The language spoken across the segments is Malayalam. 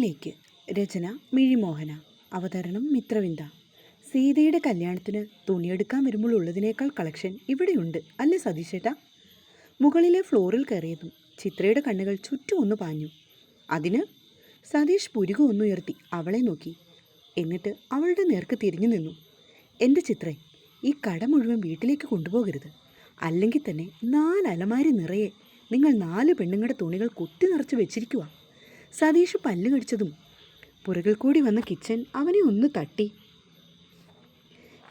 കഥയിലേക്ക് രചന മിഴിമോഹന അവതരണം മിത്രവിന്ദ. സീതയുടെ കല്യാണത്തിന് തുണിയെടുക്കാൻ വരുമ്പോൾ ഉള്ളതിനേക്കാൾ കളക്ഷൻ ഇവിടെയുണ്ട് അല്ലേ സതീശേട്ടാ? മുകളിലെ ഫ്ലോറിൽ കയറിയതും ചിത്രയുടെ കണ്ണുകൾ ചുറ്റും ഒന്ന് പാഞ്ഞു. അതിന്? സതീഷ് പുരുക ഒന്നുയർത്തി അവളെ നോക്കി. എന്നിട്ട് അവളുടെ നേർക്ക് തിരിഞ്ഞു നിന്നു. എന്റെ ചിത്രേ ഈ കട മുഴുവൻ വീട്ടിലേക്ക് കൊണ്ടുപോകരുത്. അല്ലെങ്കിൽ തന്നെ നാല് അലമാരി നിറയെ നിങ്ങൾ നാല് പെണ്ണുങ്ങളുടെ തുണികൾ കുത്തി നിറച്ച് വെച്ചിരിക്കുക സതീഷ് പല്ല് കടിച്ചതും പുറകിൽ കൂടി വന്ന കിച്ചൻ അവനെ ഒന്ന് തട്ടി.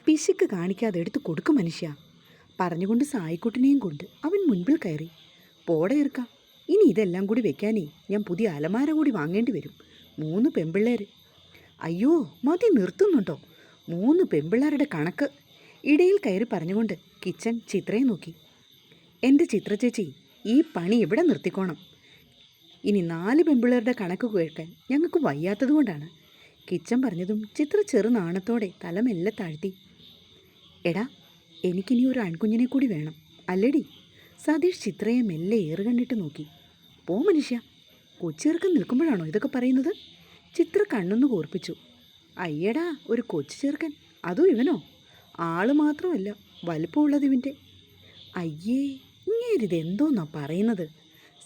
പിശുക്ക് കാണിക്കാതെ എടുത്ത് കൊടുക്കും മനുഷ്യ. പറഞ്ഞുകൊണ്ട് സായിക്കുട്ടിനെയും കൊണ്ട് അവൻ മുൻപിൽ കയറി. പോടെ ഇനി ഇതെല്ലാം കൂടി വെക്കാനേ ഞാൻ പുതിയ അലമാര കൂടി വാങ്ങേണ്ടി വരും. മൂന്ന് പെമ്പിള്ളേർ അയ്യോ മതി നിർത്തുന്നുണ്ടോ? മൂന്ന് പെമ്പിള്ളേരുടെ കണക്ക്. ഇടയിൽ കയറി പറഞ്ഞുകൊണ്ട് കിച്ചൻ ചിത്രയെ നോക്കി. എന്റെ ചിത്ര ചേച്ചി ഈ പണി ഇവിടെ നിർത്തിക്കോണം? ഇനി നാല് പെമ്പിള്ളേരുടെ കണക്ക് കേൾക്കാൻ ഞങ്ങൾക്ക് വയ്യാത്തതുകൊണ്ടാണ് കിച്ചൻ പറഞ്ഞതും ചിത്ര ചെറു നാണത്തോടെ തല താഴ്ത്തി. എടാ എനിക്കിനി ഒരു ആൺകുഞ്ഞിനെ കൂടി വേണം. അല്ലടി? സതീഷ് ചിത്രയെ മെല്ലെ ഏറ് കണ്ടിട്ട് നോക്കി. പോ മനുഷ്യ കൊച്ചിറക്കം നിൽക്കുമ്പോഴാണോ ഇതൊക്കെ പറയുന്നത്? ചിത്ര കണ്ണൊന്ന് കോർപ്പിച്ചു. അയ്യടാ ഒരു കൊച്ചു ചെറുക്കൻ അതും ഇവനോ? ആൾ മാത്രമല്ല വലുപ്പമുള്ളത് ഇവന്റെ. അയ്യേ ഇങ്ങേരിതെന്തോന്നാ പറയുന്നത്?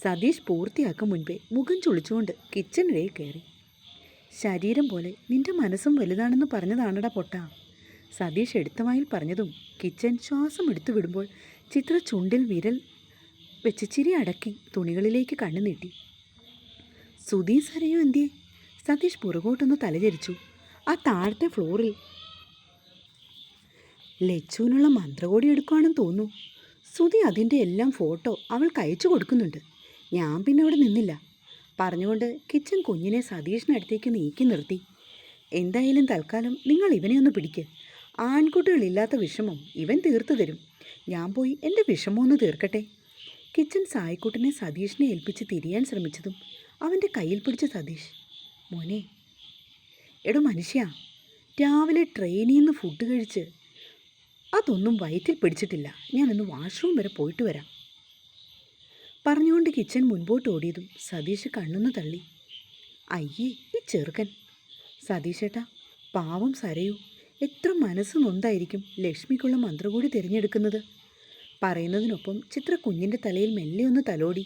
സതീഷ് പൂർത്തിയാക്കും മുൻപേ മുഖം ചുളിച്ചുകൊണ്ട് കിച്ചണിലേക്ക് കയറി. ശരീരം പോലെ നിന്റെ മനസ്സും വലുതാണെന്ന് പറഞ്ഞതാണടാ പൊട്ട. സതീഷ് എടുത്തമായിൽ പറഞ്ഞതും കിച്ചൻ ശ്വാസം എടുത്തു വിടുമ്പോൾ ചിത്ര ചുണ്ടിൽ വിരൽ വെച്ച് ചിരി അടക്കി തുണികളിലേക്ക് കണ്ണു നീട്ടി. സുധീ സരയോ എന്തിയെ? സതീഷ് പുറകോട്ടൊന്ന് തലചരിച്ചു. ആ താഴത്തെ ഫ്ലോറിൽ ലച്ചുവിനുള്ള മന്ത്രകോടി എടുക്കുവാണെന്ന് തോന്നുന്നു. സുധി അതിന്റെ എല്ലാം ഫോട്ടോ അവൾക്ക് അയച്ചു കൊടുക്കുന്നുണ്ട്. ഞാൻ പിന്നെ അവിടെ നിന്നില്ല. പറഞ്ഞുകൊണ്ട് കിച്ചൻ കുഞ്ഞിനെ സതീഷിനടുത്തേക്ക് നീക്കി നിർത്തി. എന്തായാലും തൽക്കാലം നിങ്ങൾ ഇവനെ ഒന്ന് പിടിക്ക്. ആൺകുട്ടികളില്ലാത്ത വിഷമം ഇവൻ തീർത്തു തരും. ഞാൻ പോയി എന്റെ വിഷമമൊന്ന് തീർക്കട്ടെ. കിച്ചൻ സായിക്കുട്ടിനെ സതീഷിനെ ഏൽപ്പിച്ച് തിരിയാൻ ശ്രമിച്ചതും അവന്റെ കയ്യിൽ പിടിച്ച സതീഷ് മോനെ എടോ മനുഷ്യ രാവിലെ ട്രെയിനിൽ നിന്ന് ഫുഡ് കഴിച്ച് അതൊന്നും വയറ്റിൽ പിടിച്ചിട്ടില്ല. ഞാനൊന്ന് വാഷ്റൂം വരെ പോയിട്ട് വരാം. പറഞ്ഞുകൊണ്ട് കിച്ചൻ മുൻപോട്ട് ഓടിയതും സതീഷ് കണ്ണൊന്ന് തള്ളി. അയ്യേ ഈ ചെറുക്കൻ. സതീഷേട്ടാ പാവം സരയൂ. എത്ര മനസ്സ് നൊന്തായിരിക്കും ലക്ഷ്മിക്കുള്ള മന്ത്രകൂടി തിരഞ്ഞെടുക്കുന്നത്. പറയുന്നതിനൊപ്പം ചിത്ര കുഞ്ഞിന്റെ തലയിൽ മെല്ലെ ഒന്ന് തലോടി.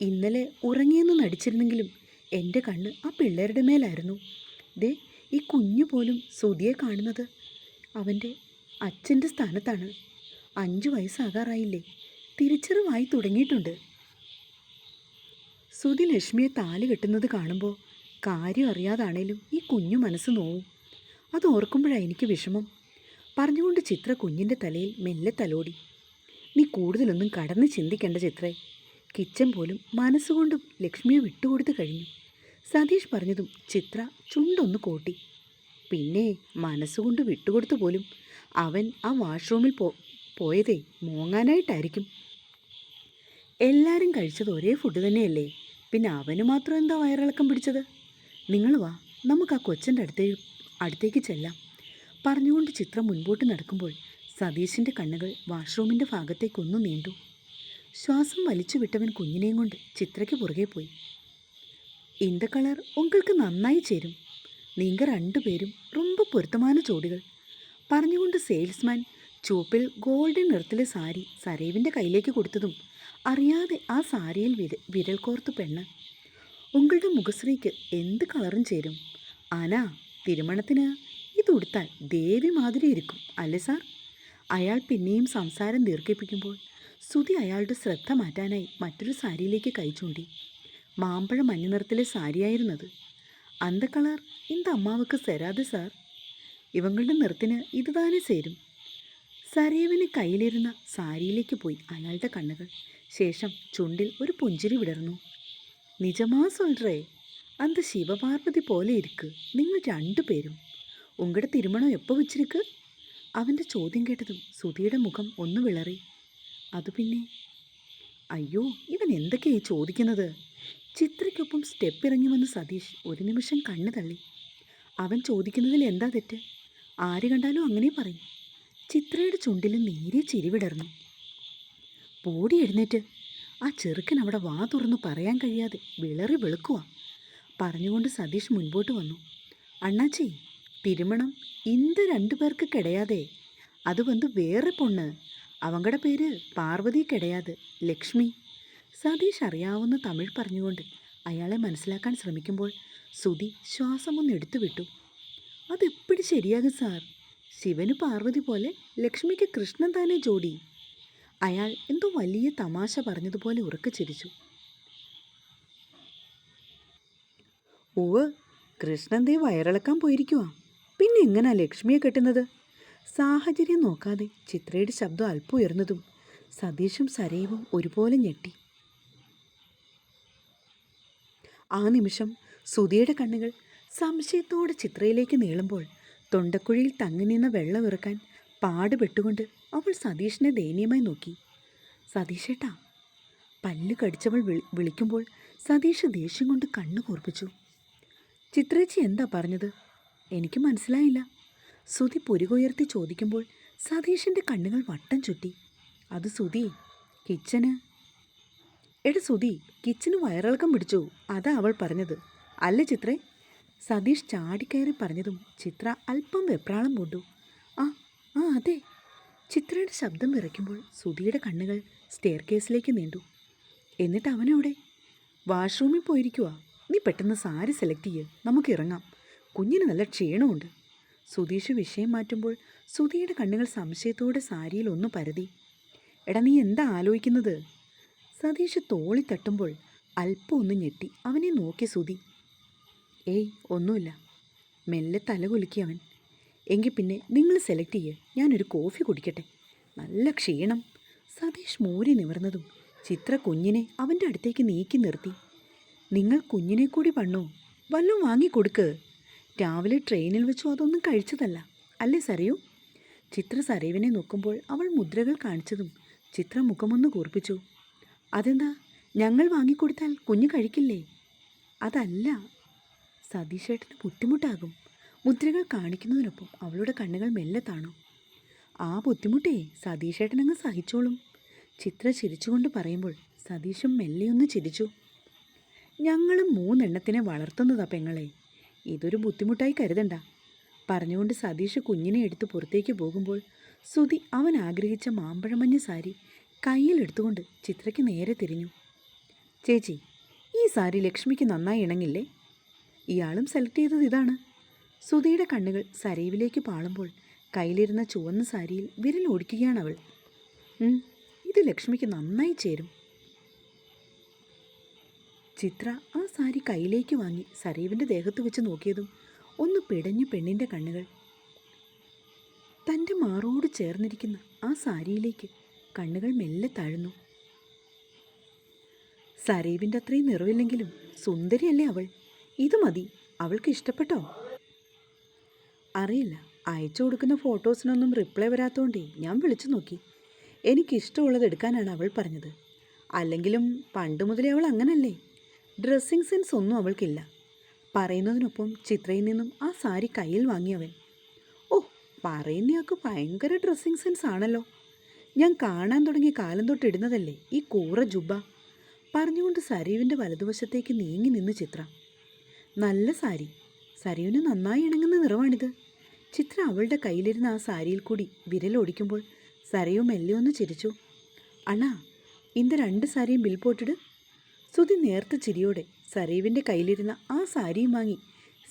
ഇന്നലെ ഉറങ്ങിയെന്ന് നടിച്ചിരുന്നെങ്കിലും എന്റെ കണ്ണ് ആ പിള്ളേരുടെ മേലായിരുന്നു. ദേ ഈ കുഞ്ഞു പോലും സുതിയെ കാണുന്നത്. അവന്റെ അച്ഛന്റെ സ്ഥാനത്താണ്. അഞ്ചു വയസ്സാകാറായില്ലേ. തിരിച്ചറിവായി തുടങ്ങിയിട്ടുണ്ട്. സുധി ലക്ഷ്മിയെ താലി കെട്ടുന്നത് കാണുമ്പോൾ കാര്യം അറിയാതാണേലും ഈ കുഞ്ഞു മനസ്സ് നോവും. അത് ഓർക്കുമ്പോഴാണ് എനിക്ക് വിഷമം. പറഞ്ഞുകൊണ്ട് ചിത്ര കുഞ്ഞിന്റെ തലയിൽ മെല്ലെ തലോടി. നീ കൂടുതലൊന്നും കടന്ന് ചിന്തിക്കേണ്ട ചിത്രേ. കിച്ചൻ പോലും മനസ്സുകൊണ്ടും ലക്ഷ്മിയെ വിട്ടുകൊടുത്തു കഴിഞ്ഞു. സതീഷ് പറഞ്ഞതും ചിത്ര ചുണ്ടൊന്ന് കോട്ടി. പിന്നെ മനസ്സുകൊണ്ട് വിട്ടുകൊടുത്തു പോലും അവൻ ആ വാഷ്റൂമിൽ പോ പോയതേ മോങ്ങാനായിട്ടായിരിക്കും. എല്ലാവരും കഴിച്ചത് ഒരേ ഫുഡ് തന്നെയല്ലേ? പിന്നെ അവന് മാത്രം എന്താ വയറിളക്കം പിടിച്ചത്? നിങ്ങൾ വാ നമുക്ക് ആ കൊച്ചന്റെ അടുത്തേ അടുത്തേക്ക് ചെല്ലാം. പറഞ്ഞുകൊണ്ട് ചിത്രം മുൻപോട്ട് നടക്കുമ്പോൾ സതീഷിന്റെ കണ്ണുകൾ വാഷ്റൂമിന്റെ ഭാഗത്തേക്കൊന്നു നീണ്ടു. ശ്വാസം വലിച്ചു വിട്ടവൻ കുഞ്ഞിനെയും കൊണ്ട് ചിത്രയ്ക്ക് പുറകെ പോയി. ഇന്ത കളർ ഉങ്ങൾക്ക് നന്നായി ചേരും. നിങ്ങൾ രണ്ടുപേരും റുമ്പ് പൊരുത്തമാന ജോഡികൾ പറഞ്ഞുകൊണ്ട് സെയിൽസ്മാൻ ചുവപ്പിൽ ഗോൾഡൻ നിറത്തിലെ സാരി സരേവിന്റെ കയ്യിലേക്ക് കൊടുത്തതും അറിയാതെ ആ സാരിയിൽ വിര വിരൽ കോർത്ത് പെണ്ണ്. ഉങ്ങളുടെ മുഖശ്രീക്ക് എന്ത് കളറും ചേരും? ആനാ തിരുമണത്തിന് ഇതുടുത്താൽ ദേവി മാതിരി ഇരിക്കും അല്ലേ സാർ? അയാൾ പിന്നെയും സംസാരം ദീർഘിപ്പിക്കുമ്പോൾ ശ്രുതി അയാളുടെ ശ്രദ്ധ മാറ്റാനായി മറ്റൊരു സാരിയിലേക്ക് കൈ ചൂണ്ടി. മാമ്പഴ മഞ്ഞ നിറത്തിലെ സാരിയായിരുന്നത്. അന്ത കളർ ഇന്ത അമ്മാവക്ക് സരാതെ സാർ? ഇവങ്ങളുടെ നിറത്തിന് തന്നെ ചേരും. സരേവിന് കയ്യിലിരുന്ന സാരിയിലേക്ക് പോയി അയാളുടെ കണ്ണുകൾ. ശേഷം ചുണ്ടിൽ ഒരു പുഞ്ചിരി വിടർന്നു. നിജമാ സൊൽറേ അന്ത് ശിവപാർവതി പോലെ ഇരിക്ക്. നിങ്ങൾ രണ്ടുപേരും ഉങ്ങളുടെ തിരുമണം എപ്പോൾ വെച്ചിരിക്ക്? അവന്റെ ചോദ്യം കേട്ടതും സുധിയുടെ മുഖം ഒന്ന് വിളറി. അത് പിന്നെ? അയ്യോ ഇവൻ എന്തൊക്കെയായി ചോദിക്കുന്നത്? ചിത്രയ്ക്കൊപ്പം സ്റ്റെപ്പ് ഇറങ്ങി വന്ന സതീഷ് ഒരു നിമിഷം കണ്ണു തള്ളി. അവൻ ചോദിക്കുന്നതിൽ എന്താ തെറ്റ്? ആര് കണ്ടാലും അങ്ങനെ പറയും. ചിത്രയുടെ ചുണ്ടിൽ നേരെ ചെരിവിടർന്നു പോടി എഴുന്നേറ്റ്. ആ ചെറുക്കൻ അവിടെ വാ തുറന്നു പറയാൻ കഴിയാതെ വിളറി വെളുക്കുക പറഞ്ഞുകൊണ്ട് സതീഷ് മുൻപോട്ട് വന്നു. അണ്ണാച്ചി തിരുമണം ഇന്ത് രണ്ടു പേർക്ക് കിടയാതെ. അത് വന്ന് വേറെ പൊണ്ണ്. അവങ്ങളുടെ പേര് പാർവതി കിടയാതെ. ലക്ഷ്മി. സതീഷ് അറിയാവുന്ന തമിഴ് പറഞ്ഞുകൊണ്ട് അയാളെ മനസ്സിലാക്കാൻ ശ്രമിക്കുമ്പോൾ സുതി ശ്വാസമൊന്ന് എടുത്തു വിട്ടു അതെപ്പോഴും ശരിയാകും സാർ? ശിവന് പാർവതി പോലെ ലക്ഷ്മിക്ക് കൃഷ്ണൻ തന്നെ ജോഡി. അയാൾ എന്തോ വലിയ തമാശ പറഞ്ഞതുപോലെ ഉറക്കെ ചിരിച്ചു. ഉവ് കൃഷ്ണൻ ദേ വയറിളക്കാൻ പോയിരിക്കുവാ. പിന്നെ എങ്ങനാ ലക്ഷ്മിയെ കെട്ടുന്നത്? സാഹചര്യം നോക്കാതെ ചിത്രയുടെ ശബ്ദം അല്പം ഉയർന്നതും സതീഷും സരയവും ഒരുപോലെ ഞെട്ടി. ആ നിമിഷം സുധിയുടെ കണ്ണുകൾ സംശയത്തോടെ ചിത്രയിലേക്ക് നീളുമ്പോൾ തൊണ്ടക്കുഴിയിൽ തങ്ങി നിന്ന വെള്ളം ഇറക്കാൻ പാടുപെട്ടുകൊണ്ട് അവൾ സതീഷിനെ ദയനീയമായി നോക്കി. സതീഷേട്ടാ പല്ല് കടിച്ചവൾ വിളി വിളിക്കുമ്പോൾ സതീഷ് ദേഷ്യം കൊണ്ട് കണ്ണു കൂർപ്പിച്ചു. ചിത്രേച്ചി എന്താ പറഞ്ഞത്? എനിക്ക് മനസ്സിലായില്ല. സുതി പുരുകുയർത്തി ചോദിക്കുമ്പോൾ സതീഷിന്റെ കണ്ണുകൾ വട്ടം ചുറ്റി. അത് സുതി കിച്ചന്. എടാ സുതി കിച്ചന് വയറിളക്കം പിടിച്ചു. അതാ അവൾ പറഞ്ഞത്. അല്ല ചിത്രേ? സതീഷ് ചാടിക്കയറി പറഞ്ഞതും ചിത്ര അല്പം വെപ്രാളം പൂണ്ടു. ആ ആ അതെ. ചിത്രയുടെ ശബ്ദം വിറയ്ക്കുമ്പോൾ സുധിയുടെ കണ്ണുകൾ സ്റ്റെയർ കേസിലേക്ക് നീണ്ടു. എന്നിട്ട് അവനവിടെ വാഷ്റൂമിൽ പോയിരിക്കുക നീ പെട്ടെന്ന് സാരി സെലക്ട് ചെയ്യ്. നമുക്ക് ഇറങ്ങാം. കുഞ്ഞിന് നല്ല ക്ഷീണമുണ്ട്. സുധീഷ് വിഷയം മാറ്റുമ്പോൾ സുധിയുടെ കണ്ണുകൾ സംശയത്തോടെ സാരിയിൽ ഒന്ന് പരതി. എടാ നീ എന്താ ആലോചിക്കുന്നത്? സതീഷ് തോളി തട്ടുമ്പോൾ അല്പം ഒന്ന് ഞെട്ടി. അവനെ നോക്കി സുധി ഏയ് ഒന്നുമില്ല. മെല്ലെ തല കുലുക്കി അവൻ. എങ്കിൽ പിന്നെ നിങ്ങൾ സെലക്ട് ചെയ്യുക ഞാനൊരു കോഫി കുടിക്കട്ടെ. നല്ല ക്ഷീണം. സതീഷ് മൂരി നിവർന്നതും ചിത്ര കുഞ്ഞിനെ അവന്റെ അടുത്തേക്ക് നീക്കി നിർത്തി. നിങ്ങൾ കുഞ്ഞിനെ കൂടി വണ്ണോ വല്ലതും വാങ്ങിക്കൊടുക്ക് രാവിലെ ട്രെയിനിൽ വെച്ചു? അതൊന്നും കഴിച്ചതല്ല. അല്ലേ സരയു? ചിത്ര സരയുവിനെ നോക്കുമ്പോൾ അവൾ മുദ്രകൾ കാണിച്ചതും ചിത്ര മുഖമൊന്ന് കൂർപ്പിച്ചു. അതെന്താ? ഞങ്ങൾ വാങ്ങിക്കൊടുത്താൽ കുഞ്ഞ് കഴിക്കില്ലേ? അതല്ല. സതീഷേട്ടന് ബുദ്ധിമുട്ടാകും. മുദ്രകൾ കാണിക്കുന്നതിനൊപ്പം അവളുടെ കണ്ണുകൾ മെല്ലെ താണു. ആ ബുദ്ധിമുട്ടേ സതീഷേട്ടനങ്ങ് സഹിച്ചോളും. ചിത്ര ചിരിച്ചുകൊണ്ട് പറയുമ്പോൾ സതീഷും മെല്ലെയൊന്ന് ചിരിച്ചു. ഞങ്ങളും മൂന്നെണ്ണത്തിനെ വളർത്തുന്നതാ പെങ്ങളെ. ഇതൊരു ബുദ്ധിമുട്ടായി കരുതണ്ട. പറഞ്ഞുകൊണ്ട് സതീഷ് കുഞ്ഞിനെ എടുത്ത് പുറത്തേക്ക് പോകുമ്പോൾ സുതി അവൻ ആഗ്രഹിച്ച മാമ്പഴമഞ്ഞ സാരി കയ്യിലെടുത്തുകൊണ്ട് ചിത്രയ്ക്ക് നേരെ തിരിഞ്ഞു. ചേച്ചി ഈ സാരി ലക്ഷ്മിക്ക് നന്നായി ഇണങ്ങില്ലേ? ഇയാളും സെലക്ട് ചെയ്തത് ഇതാണ്. സുധിയുടെ കണ്ണുകൾ സരയുവിലേക്ക് പാളുമ്പോൾ കയ്യിലിരുന്ന ചുവന്ന സാരിയിൽ വിരൽ ഓടിക്കുകയാണ് അവൾ. ഇത് ലക്ഷ്മിക്ക് നന്നായി ചേരും. ചിത്ര ആ സാരി കയ്യിലേക്ക് വാങ്ങി സരീവിന്റെ ദേഹത്ത് വെച്ച് നോക്കിയതും ഒന്ന് പിടഞ്ഞു പെണ്ണിന്റെ കണ്ണുകൾ. തന്റെ മാറോട് ചേർന്നിരിക്കുന്ന ആ സാരിയിലേക്ക് കണ്ണുകൾ മെല്ലെ താഴ്ന്നു. സരീവിന്റെ അത്രയും നിറവില്ലെങ്കിലും സുന്ദരിയല്ലേ അവൾ? ഇത് മതി. അവൾക്ക് ഇഷ്ടപ്പെട്ടോ? അറിയില്ല. അയച്ചു കൊടുക്കുന്ന ഫോട്ടോസിനൊന്നും റിപ്ലൈ വരാത്തതുകൊണ്ടേ ഞാൻ വിളിച്ചു നോക്കി. എനിക്കിഷ്ടമുള്ളത് എടുക്കാനാണ് അവൾ പറഞ്ഞത്. അല്ലെങ്കിലും പണ്ട് മുതലേ അവൾ അങ്ങനല്ലേ? ഡ്രസ്സിങ് സെൻസ് ഒന്നും അവൾക്കില്ല. പറയുന്നതിനൊപ്പം ചിത്രയിൽ നിന്നും ആ സാരി കയ്യിൽ വാങ്ങിയവൻ ഓ പറയുന്നയാൾക്ക് ഭയങ്കര ഡ്രസ്സിങ് സെൻസ് ആണല്ലോ. ഞാൻ കാണാൻ തുടങ്ങിയ കാലം തൊട്ട് ഇടുന്നതല്ലേ ഈ കൂറ ജുബ? പറഞ്ഞുകൊണ്ട് സരീവിന്റെ വലതുവശത്തേക്ക് നീങ്ങി നിന്ന് ചിത്ര. നല്ല സാരി. സരയുന് നന്നായി ഇണങ്ങുന്ന നിറമാണിത് ചിത്ര അവളുടെ കയ്യിലിരുന്ന ആ സാരിയിൽ കൂടി വിരലോടിക്കുമ്പോൾ സരയു മെല്ലെ ഒന്ന് ചിരിച്ചു. അണ ഇന്ന് രണ്ട് സാരിയും ബിൽ പോട്ടിട്. സുതി നേർത്ത ചിരിയോടെ സരയുവിന്റെ കയ്യിലിരുന്ന ആ സാരിയും വാങ്ങി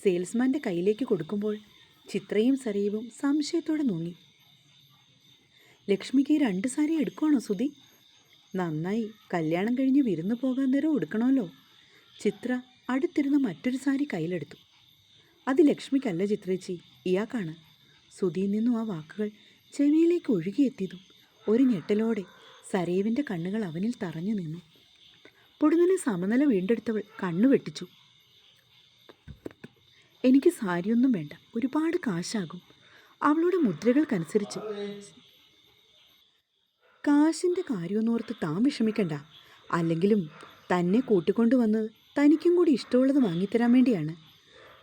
സെയിൽസ്മാന്റെ കയ്യിലേക്ക് കൊടുക്കുമ്പോൾ ചിത്രയും സരയുവും സംശയത്തോടെ നോങ്ങി. ലക്ഷ്മിക്ക് രണ്ട് സാരി എടുക്കുവാണോ സുതി നന്നായി. കല്യാണം കഴിഞ്ഞ് വിരുന്ന് പോകാൻ നേരം എടുക്കണമല്ലോ. ചിത്ര അടുത്തിരുന്ന മറ്റൊരു സാരി കയ്യിലെടുത്തു. അത് ലക്ഷ്മിക്കല്ല ചിത്രേച്ചി ഇയാൾക്കാണ്. സുധിയിൽ നിന്നും ആ വാക്കുകൾ ചെവിയിലേക്ക് ഒഴുകിയെത്തിയതും ഒരു ഞെട്ടലോടെ സരേവിന്റെ കണ്ണുകൾ അവനിൽ തറഞ്ഞു നിന്നു. പൊടുന്നനെ സമനില വീണ്ടെടുത്തവൾ കണ്ണു വെട്ടിച്ചു. എനിക്ക് സാരിയൊന്നും വേണ്ട ഒരുപാട് കാശാകും. അവളുടെ മുദ്രകൾക്കനുസരിച്ച്. കാശിന്റെ കാര്യമൊന്നോർത്ത് താൻ വിഷമിക്കണ്ട. അല്ലെങ്കിലും തന്നെ കൂട്ടിക്കൊണ്ടുവന്നത് തനിക്കും കൂടി ഇഷ്ടമുള്ളത് വാങ്ങിത്തരാൻ വേണ്ടിയാണ്.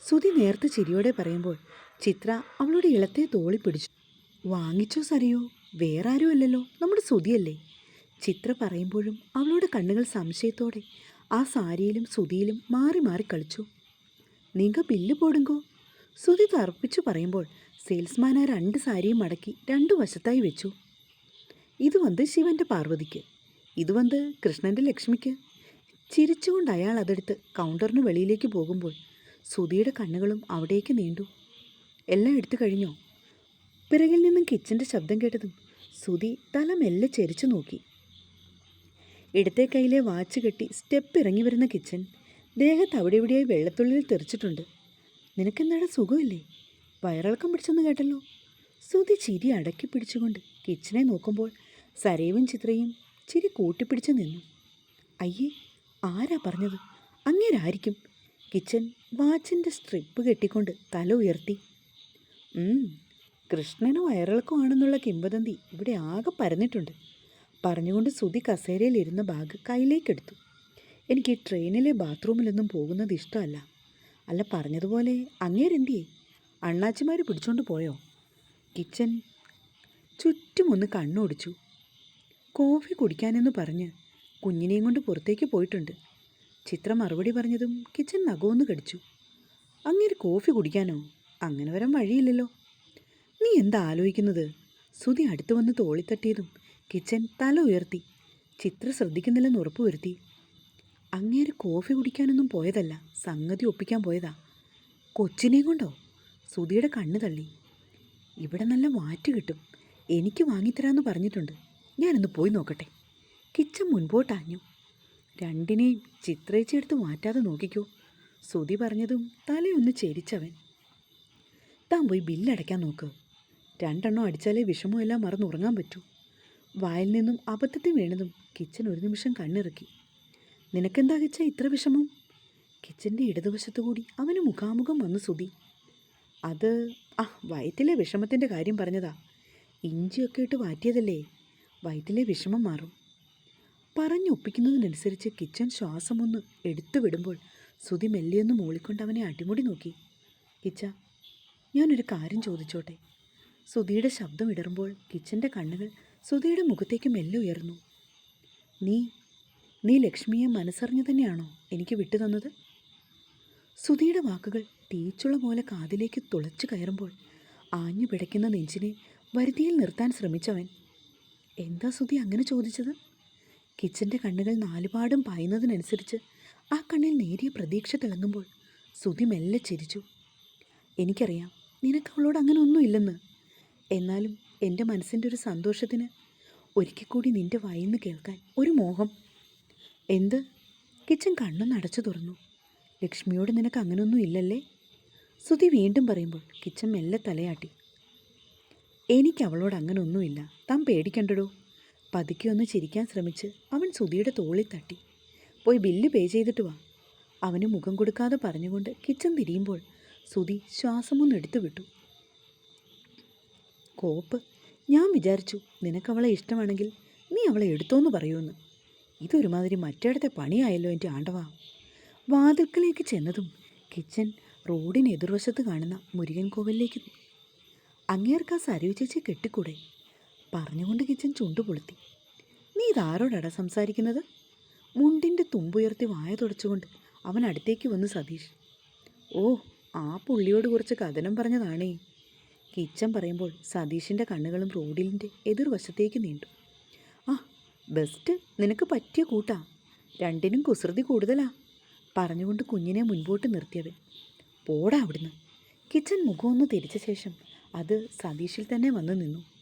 സുധി നേർത്ത് ചിരിയോടെ പറയുമ്പോൾ ചിത്ര അവളുടെ ഇളത്തെ തോളി പിടിച്ചു. വാങ്ങിച്ചോ സറിയോ വേറെ ആരും അല്ലല്ലോ നമ്മുടെ സുധിയല്ലേ? ചിത്ര പറയുമ്പോഴും അവളുടെ കണ്ണുകൾ സംശയത്തോടെ ആ സാരിയിലും സുധിയിലും മാറി മാറി കളിച്ചു. നിങ്ങൾ ബില്ല് പോടുങ്കോ? സുധി തർപ്പിച്ചു പറയുമ്പോൾ സെയിൽസ്മാൻ ആ രണ്ട് സാരിയും മടക്കി രണ്ടു വശത്തായി വെച്ചു. ഇത് വന്ന് ശിവന്റെ പാർവതിക്ക്. ഇത് വന്ന് കൃഷ്ണന്റെ ലക്ഷ്മിക്ക്. ചിരിച്ചുകൊണ്ട് അയാൾ അതെടുത്ത് കൗണ്ടറിന് വെളിയിലേക്ക് പോകുമ്പോൾ സുധിയുടെ കണ്ണുകളും അവിടേക്ക് നീണ്ടു. എല്ലാം എടുത്തു കഴിഞ്ഞോ? പിറകിൽ നിന്നും കിച്ചന്റെ ശബ്ദം കേട്ടതും സുധി തല മെല്ലെ ചെരിച്ചു നോക്കി. ഇടത്തെ കയ്യിലെ വാച്ച് കെട്ടി സ്റ്റെപ്പ് ഇറങ്ങി വരുന്ന കിച്ചൻ ദേഹത്ത് അവിടെ ഇവിടെയായി വെള്ളത്തുള്ളിൽ തെറിച്ചിട്ടുണ്ട്. നിനക്കെന്താടാ സുഖമില്ലേ? വയറിളക്കം പിടിച്ചെന്ന് കേട്ടല്ലോ. സുധി ചിരി അടക്കി പിടിച്ചുകൊണ്ട് കിച്ചനെ നോക്കുമ്പോൾ സരേവും ചിത്രയും ചിരി കൂട്ടിപ്പിടിച്ച് നിന്നു. അയ്യേ ആരാ പറഞ്ഞത്? അങ്ങേരായിരിക്കും. കിച്ചൻ വാച്ചിന്റെ സ്ട്രിപ്പ് കെട്ടിക്കൊണ്ട് തല ഉയർത്തി. കൃഷ്ണന് വയറിളക്കമാണെന്നുള്ള കിംവദന്തി ഇവിടെ ആകെ പരന്നിട്ടുണ്ട്. പറഞ്ഞുകൊണ്ട് സുധി കസേരയിലിരുന്ന ബാഗ് കയ്യിലേക്കെടുത്തു. എനിക്ക് ട്രെയിനിലെ ബാത്റൂമിലൊന്നും പോകുന്നത് ഇഷ്ടമല്ല. അല്ല പറഞ്ഞതുപോലെ അങ്ങേരെന്തിയേ? അണ്ണാച്ചിമാർ പിടിച്ചോണ്ട് പോയോ? കിച്ചൻ ചുറ്റുമൊന്ന് കണ്ണോടിച്ചു. കോഫി കുടിക്കാനെന്ന് പറഞ്ഞ് കുഞ്ഞിനെയും കൊണ്ട് പുറത്തേക്ക് പോയിട്ടുണ്ട്. ചിത്ര മറുപടി പറഞ്ഞതും കിച്ചൻ നഖമൊന്ന് കടിച്ചു. അങ്ങേര് കോഫി കുടിക്കാനോ? അങ്ങനെ വരാൻ വഴിയില്ലല്ലോ. നീ എന്താ ആലോചിക്കുന്നത്? സുധി അടുത്തു വന്ന് തോളിത്തട്ടിയതും കിച്ചൻ തല ഉയർത്തി. ചിത്ര ശ്രദ്ധിക്കുന്നില്ലെന്ന് ഉറപ്പുവരുത്തി അങ്ങേര് കോഫി കുടിക്കാനൊന്നും പോയതല്ല. സംഗതി ഒപ്പിക്കാൻ പോയതാ. കൊച്ചിനെയും കൊണ്ടോ? സുധിയുടെ കണ്ണ് തള്ളി. ഇവിടെ നല്ല മാറ്റ് കിട്ടും. എനിക്ക് വാങ്ങിത്തരാമെന്ന് പറഞ്ഞിട്ടുണ്ട്. ഞാനൊന്ന് പോയി നോക്കട്ടെ. കിച്ചൻ മുൻപോട്ടാഞ്ഞു. രണ്ടിനെയും ചിത്രയിച്ചെടുത്ത് മാറ്റാതെ നോക്കിക്കോ. ശ്രുതി പറഞ്ഞതും തലയൊന്ന് ചേരിച്ചവൻ താൻ പോയി ബില്ലടയ്ക്കാൻ നോക്ക്. രണ്ടെണ്ണം അടിച്ചാലേ വിഷമമെല്ലാം മറന്നുറങ്ങാൻ പറ്റൂ. വായിൽ നിന്നും അബദ്ധത്തിൽ വീണതും കിച്ചൻ ഒരു നിമിഷം കണ്ണിറക്കി. നിനക്കെന്താ കിച്ച ഇത്ര വിഷമം? കിച്ചന്റെ ഇടതുവശത്തു കൂടി അവന് മുഖാമുഖം വന്നു സുതി അത് ആ വയറ്റിലെ വിഷമത്തിന്റെ കാര്യം പറഞ്ഞതാ. ഇഞ്ചിയൊക്കെ ഇട്ട് വാറ്റിയതല്ലേ? വയറ്റിലെ വിഷമം മാറും. പറഞ്ഞൊപ്പിക്കുന്നതിനനുസരിച്ച് കിച്ചൻ ശ്വാസമൊന്ന് എടുത്തു വിടുമ്പോൾ സുതി മെല്ലിയൊന്ന് മൂളിക്കൊണ്ട് അവനെ അടിമുടി നോക്കി. കിച്ച ഞാനൊരു കാര്യം ചോദിച്ചോട്ടെ? സുധിയുടെ ശബ്ദം ഇടറുമ്പോൾ കിച്ചന്റെ കണ്ണുകൾ സുധിയുടെ മുഖത്തേക്ക് മെല്ലെ ഉയർന്നു. നീ നീ ലക്ഷ്മിയെ മനസ്സറിഞ്ഞു തന്നെയാണോ എനിക്ക് വിട്ടു തന്നത്? സുധിയുടെ വാക്കുകൾ തീച്ചുള്ള പോലെ കാതിലേക്ക് തുളച്ചു കയറുമ്പോൾ ആഞ്ഞു പിടയ്ക്കുന്ന നെഞ്ചിനെ വരുതിയിൽ നിർത്താൻ ശ്രമിച്ചവൻ എന്താ സുധി അങ്ങനെ ചോദിച്ചത്? കിച്ചന്റെ കണ്ണുകൾ നാലുപാടും പായുന്നതിനനുസരിച്ച് ആ കണ്ണിൽ നേരിയ പ്രതീക്ഷ തിളങ്ങുമ്പോൾ സുധി മെല്ലെ ചിരിച്ചു. എനിക്കറിയാം നിനക്ക് അവളോട് അങ്ങനെ ഒന്നുമില്ലെന്ന് എന്നാലും എന്റെ മനസ്സിന്റെ ഒരു സന്തോഷത്തിന് ഒരിക്കൽ കൂടി നിന്റെ വായിന്ന് കേൾക്കാൻ ഒരു മോഹം. എന്ത്? കിച്ചൻ കണ്ണൊന്ന് അടച്ചു തുറന്നു. ലക്ഷ്മിയോട് നിനക്ക് അങ്ങനൊന്നും ഇല്ലല്ലേ? സുധി വീണ്ടും പറയുമ്പോൾ കിച്ചൻ മെല്ലെ തലയാട്ടി. എനിക്ക് അവളോട് അങ്ങനെ ഒന്നുമില്ല താൻ പേടിക്കണ്ടടോ? പതുക്കെ ഒന്ന് ചിരിക്കാൻ ശ്രമിച്ച് അവൻ സുധിയുടെ തോളിൽ തട്ടി. പോയി ബില്ല് പേ ചെയ്തിട്ട് വാ. അവന് മുഖം കൊടുക്കാതെ പറഞ്ഞുകൊണ്ട് കിച്ചൻ തിരിയുമ്പോൾ സുധി ശ്വാസമൊന്ന് എടുത്തു വിട്ടു. കോപ്പ് ഞാൻ വിചാരിച്ചു നിനക്കവളെ ഇഷ്ടമാണെങ്കിൽ നീ അവളെ എടുത്തോന്ന് പറയൂന്ന് ഇതൊരുമാതിരി മറ്റേടത്തെ പണിയായല്ലോ എന്റെ ആണ്ടവാ. വാതിൽക്കലേക്ക് ചെന്നതും കിച്ചൻ റോഡിന് എതിർവശത്ത് കാണുന്ന മുരുകൻ കോവിലേക്ക് അങ്ങേർക്ക് ആ കെട്ടിക്കൂടെ? പറഞ്ഞുകൊണ്ട് കിച്ചൻ ചുണ്ടുപൊളുത്തി. നീ ഇതാരോടാടാ സംസാരിക്കുന്നത്? മുണ്ടിന്റെ തുമ്പുയർത്തി വായ തുടച്ചുകൊണ്ട് അവൻ അടുത്തേക്ക് വന്നു സതീഷ്. ഓ ആ പുള്ളിയോട് കുറച്ച് കഥനം പറഞ്ഞതാണേ. കിച്ചൻ പറയുമ്പോൾ സതീഷിന്റെ കണ്ണുകളും റോഡിലിന്റെ എതിർവശത്തേക്ക് നീണ്ടു. ആ ബെസ്റ്റ്. നിനക്ക് പറ്റിയ കൂട്ടാ. രണ്ടിനും കുസൃതി കൂടുതലാ. പറഞ്ഞുകൊണ്ട് കുഞ്ഞിനെ മുൻപോട്ട് നിർത്തിയവൻ. പോടാ അവിടുന്ന്. കിച്ചൻ മുഖമൊന്ന് തിരിച്ച ശേഷം അത് സതീഷിൽ തന്നെ വന്നു നിന്നു.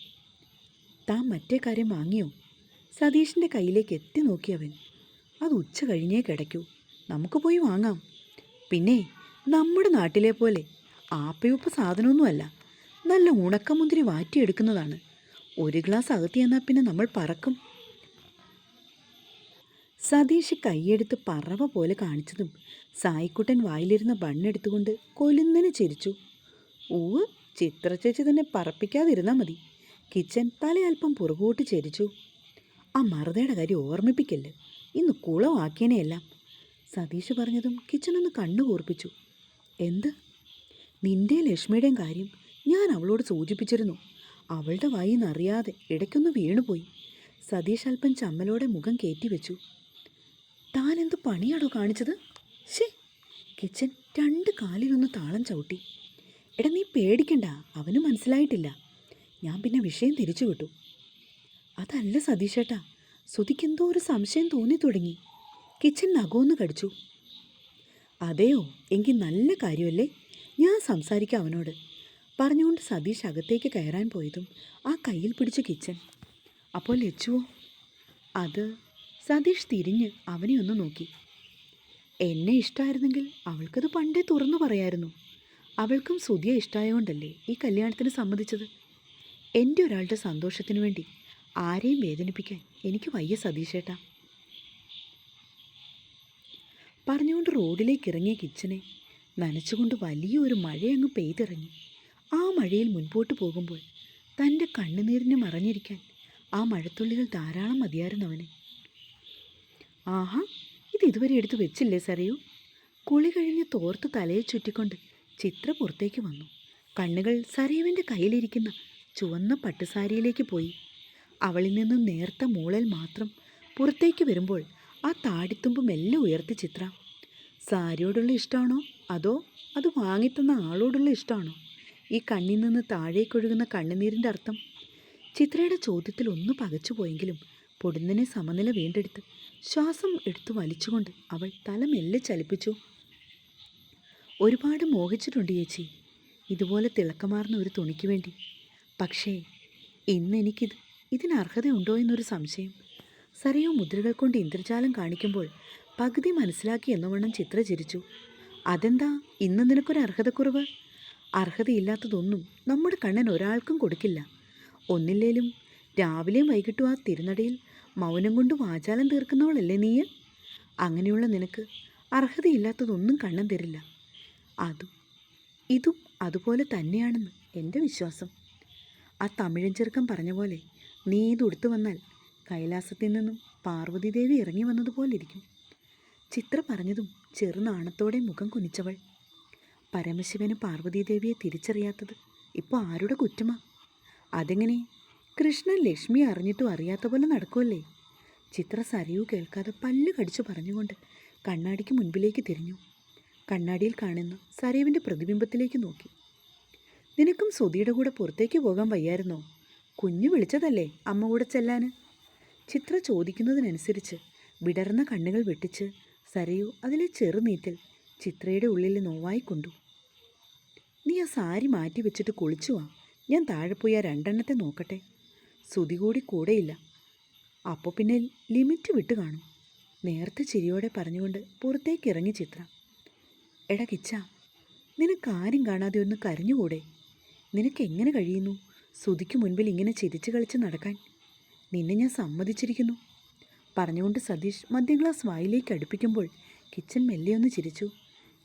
താൻ മറ്റേ കാര്യം വാങ്ങിയോ? സതീഷിന്റെ കയ്യിലേക്ക് എത്തി നോക്കിയവൻ. അത് ഉച്ച കഴിഞ്ഞേ കിടക്കൂ. നമുക്ക് പോയി വാങ്ങാം. പിന്നെ നമ്മുടെ നാട്ടിലെ പോലെ ആപ്പയുപ്പ സാധനമൊന്നുമല്ല. നല്ല ഉണക്കമുന്തിരി വാറ്റിയെടുക്കുന്നതാണ്. ഒരു ഗ്ലാസ് അകത്തി എന്നാൽ പിന്നെ നമ്മൾ പറക്കും. സതീഷ് കൈയെടുത്ത് പറവ പോലെ കാണിച്ചതും സായിക്കുട്ടൻ വായിലിരുന്ന ബണ്ണെടുത്തുകൊണ്ട് കൊലുന്നനെ ചിരിച്ചു. ഊവ് ചിത്രചേച്ചി തന്നെ പറപ്പിക്കാതിരുന്നാൽ മതി. കിച്ചൻ തലയല്പം പുറകോട്ട് ചരിച്ചു. ആ മറുതയുടെ കാര്യം ഓർമ്മിപ്പിക്കല്ലേ? ഇന്ന് കുളമാക്കിയനെയെല്ലാം സതീഷ് പറഞ്ഞതും കിച്ചനൊന്ന് കണ്ണു കൂർപ്പിച്ചു എന്ത്? നിന്റെ ലക്ഷ്മിയുടെയും കാര്യം ഞാൻ അവളോട് സൂചിപ്പിച്ചിരുന്നു. അവളുടെ വായിന്നറിയാതെ ഇടയ്ക്കൊന്ന് വീണുപോയി. സതീഷ് അല്പം ചമ്മലോടെ മുഖം കയറ്റിവെച്ചു താൻ എന്ത് പണിയാണോ കാണിച്ചത്? ശേ കിച്ചൻ രണ്ട് കാലിലൊന്ന് താളം ചവിട്ടി. എടാ നീ പേടിക്കണ്ട. അവന് മനസ്സിലായിട്ടില്ല. ഞാൻ പിന്നെ വിഷയം തിരിച്ചു വിട്ടു. അതല്ല സതീഷേട്ടാ ശ്രുതിക്കെന്തോ ഒരു സംശയം തോന്നി തുടങ്ങി. കിച്ചൻ നഖമൊന്ന് കടിച്ചു. അതെയോ എങ്കിൽ നല്ല കാര്യമല്ലേ ഞാൻ സംസാരിക്കാം അവനോട്. പറഞ്ഞുകൊണ്ട് സതീഷ് അകത്തേക്ക് കയറാൻ പോയതും ആ കയ്യിൽ പിടിച്ചു കിച്ചൻ. അപ്പോൾ ലച്ചുവോ? അത് സതീഷ് തിരിഞ്ഞ് അവനെ ഒന്ന് നോക്കി. എന്നെ ഇഷ്ടമായിരുന്നെങ്കിൽ അവൾക്കത് പണ്ടേ തുറന്നു പറയായിരുന്നു. അവൾക്കും സുതിയെ ഇഷ്ടമായതുകൊണ്ടല്ലേ ഈ കല്യാണത്തിന് സമ്മതിച്ചത്? എന്റെ ഒരാളുടെ സന്തോഷത്തിന് വേണ്ടി ആരെയും വേദനിപ്പിക്കാൻ എനിക്ക് വയ്യ സതീഷേട്ടാ പറഞ്ഞുകൊണ്ട് റോഡിലേക്ക് ഇറങ്ങിയ കിച്ചനെ നനച്ചുകൊണ്ട് വലിയൊരു മഴയങ്ങ് പെയ്തിറങ്ങി. ആ മഴയിൽ മുൻപോട്ട് പോകുമ്പോൾ തന്റെ കണ്ണുനീരിനെ മറഞ്ഞിരിക്കാൻ ആ മഴത്തുള്ളികൾ ധാരാളം മതിയായിരുന്നു അവന്. ആഹാ ഇത് ഇതുവരെ എടുത്ത് വെച്ചില്ലേ സറിയൂ കുളി കഴിഞ്ഞ് തോർത്ത് തലയെ ചുറ്റിക്കൊണ്ട് ചിത്ര പുറത്തേക്ക് വന്നു. കണ്ണുകൾ സരയുവിന്റെ കയ്യിലിരിക്കുന്ന ചുവന്ന പട്ടുസാരിയിലേക്ക് പോയി. അവളിൽ നിന്നും നേർത്ത മൂളൽ മാത്രം പുറത്തേക്ക് വരുമ്പോൾ ആ താടിത്തുമ്പ് മെല്ലെ ഉയർത്തി ചിത്ര. സാരിയോടുള്ള ഇഷ്ടമാണോ അതോ അത് വാങ്ങിത്തന്ന ആളോടുള്ള ഇഷ്ടമാണോ ഈ കണ്ണിൽ നിന്ന് താഴേക്കൊഴുകുന്ന കണ്ണുനീരിന്റെ അർത്ഥം. ചിത്രയുടെ ചോദ്യത്തിൽ ഒന്ന് പകച്ചുപോയെങ്കിലും പൊടുന്നനെ സമനില വീണ്ടെടുത്ത് ശ്വാസം എടുത്തു വലിച്ചുകൊണ്ട് അവൾ തല മെല്ലെ ചലിപ്പിച്ചു. ഒരുപാട് മോഹിച്ചിട്ടുണ്ട് ചേച്ചി. ഇതുപോലെ തിളക്കമാർന്ന ഒരു തുണിക്ക് വേണ്ടി. പക്ഷേ ഇന്ന് എനിക്കിത് ഇതിന് അർഹതയുണ്ടോ എന്നൊരു സംശയം. സരയോ മുദ്രകൾ കൊണ്ട് ഇന്ദ്രജാലം കാണിക്കുമ്പോൾ പകുതി മനസ്സിലാക്കി എന്നവണ്ണം ചിത്ര ചിരിച്ചു. അതെന്താ? ഇന്ന് നിനക്കൊരു അർഹതക്കുറവ്? അർഹതയില്ലാത്തതൊന്നും നമ്മുടെ കണ്ണൻ ഒരാൾക്കും കൊടുക്കില്ല. ഒന്നില്ലേലും രാവിലെയും വൈകിട്ടും ആ തിരുനടയിൽ മൗനം കൊണ്ട് വാചാലം തീർക്കുന്നവളല്ലേ നീ അങ്ങനെയുള്ള നിനക്ക് അർഹതയില്ലാത്തതൊന്നും കണ്ണൻ തരില്ല. അതും ഇതും അതുപോലെ തന്നെയാണെന്ന് എന്റെ വിശ്വാസം. ആ തമിഴൻ ചെറുക്കം പറഞ്ഞ പോലെ നീ ഇത് ഉടുത്തു വന്നാൽ കൈലാസത്തിൽ നിന്നും പാർവതി ദേവി ഇറങ്ങി വന്നതുപോലിരിക്കും ചിത്ര പറഞ്ഞതും ചെറുനാണത്തോടെ മുഖം കുനിച്ചവൾ. പരമശിവന് പാർവതീദേവിയെ തിരിച്ചറിയാത്തത് ഇപ്പോൾ ആരുടെ കുറ്റമാ? അതെങ്ങനെ? കൃഷ്ണൻ ലക്ഷ്മി അറിഞ്ഞിട്ടും അറിയാത്ത പോലെ നടക്കുമല്ലേ ചിത്ര സരയു കേൾക്കാതെ പല്ല് കടിച്ചു പറഞ്ഞുകൊണ്ട് കണ്ണാടിക്ക് മുൻപിലേക്ക് തിരിഞ്ഞു. കണ്ണാടിയിൽ കാണുന്ന സരയുവിന്റെ പ്രതിബിംബത്തിലേക്ക് നോക്കി. നിനക്കും സുധിയുടെ കൂടെ പുറത്തേക്ക് പോകാൻ വയ്യായിരുന്നോ? കുഞ്ഞു വിളിച്ചതല്ലേ അമ്മ കൂടെ ചെല്ലാൻ ചിത്ര ചോദിക്കുന്നതിനനുസരിച്ച് വിടർന്ന കണ്ണുകൾ വെട്ടിച്ച് സരയു അതിലെ ചെറുനീറ്റിൽ ചിത്രയുടെ ഉള്ളിൽ നോവായി കൊണ്ടു. നീ ആ സാരി മാറ്റി വെച്ചിട്ട് കുളിച്ചു വാ. ഞാൻ താഴെ പോയി ആ രണ്ടെണ്ണത്തെ നോക്കട്ടെ. സുതി കൂടി കൂടെയില്ല. അപ്പോൾ പിന്നെ ലിമിറ്റ് വിട്ട് കാണും. നേരത്തെ ചിരിയോടെ പറഞ്ഞുകൊണ്ട് പുറത്തേക്ക് ഇറങ്ങി ചിത്ര. എടാ കിച്ച നിനക്കാരും കാണാതെ ഒന്ന് കരഞ്ഞുകൂടെ? നിനക്ക് എങ്ങനെ കഴിയുന്നു? സുതിക്ക് മുൻപിൽ ഇങ്ങനെ ചിരിച്ചു കളിച്ച് നടക്കാൻ. നിന്നെ ഞാൻ സമ്മതിച്ചിരിക്കുന്നു. പറഞ്ഞുകൊണ്ട് സതീഷ് മദ്യം ഗ്ലാസ് വായിലേക്ക് അടുപ്പിക്കുമ്പോൾ കിച്ചൻ മെല്ലെ ഒന്ന് ചിരിച്ചു.